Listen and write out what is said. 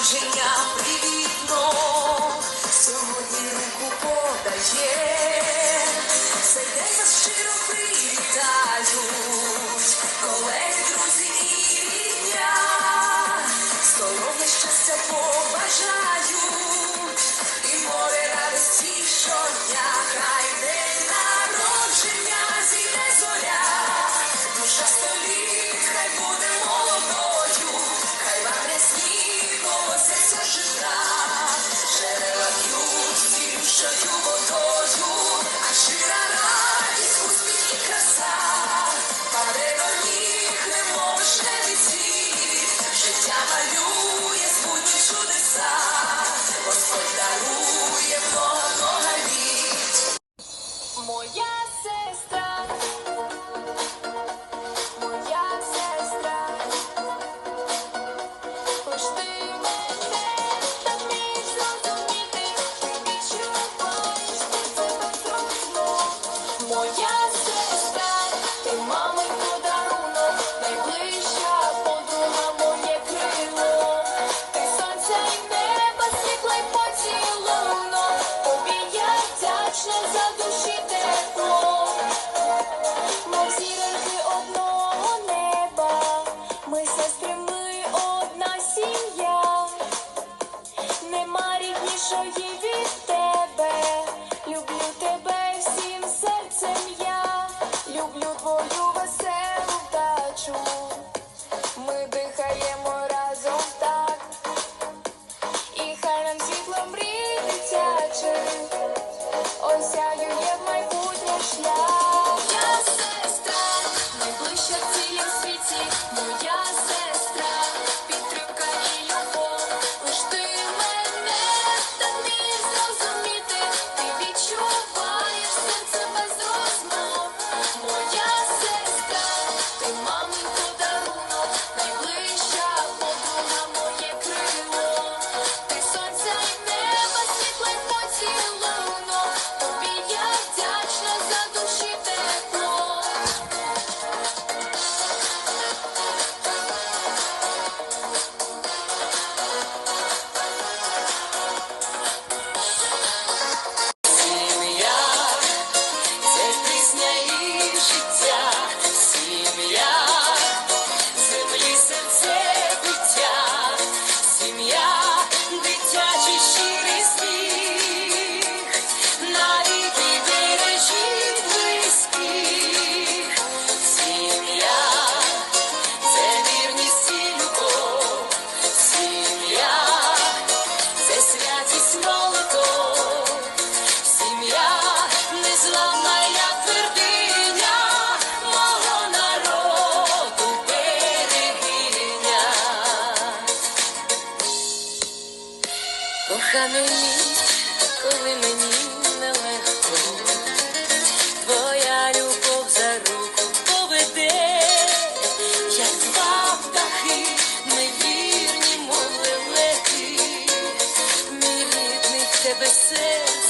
народження привітно, сьогодні руку подає. нашої. Коханий мій, коли мені нелегко, твоя любов за руку поведе, як два птахи, невірні, мов лелеки, мій рідний тебе серце.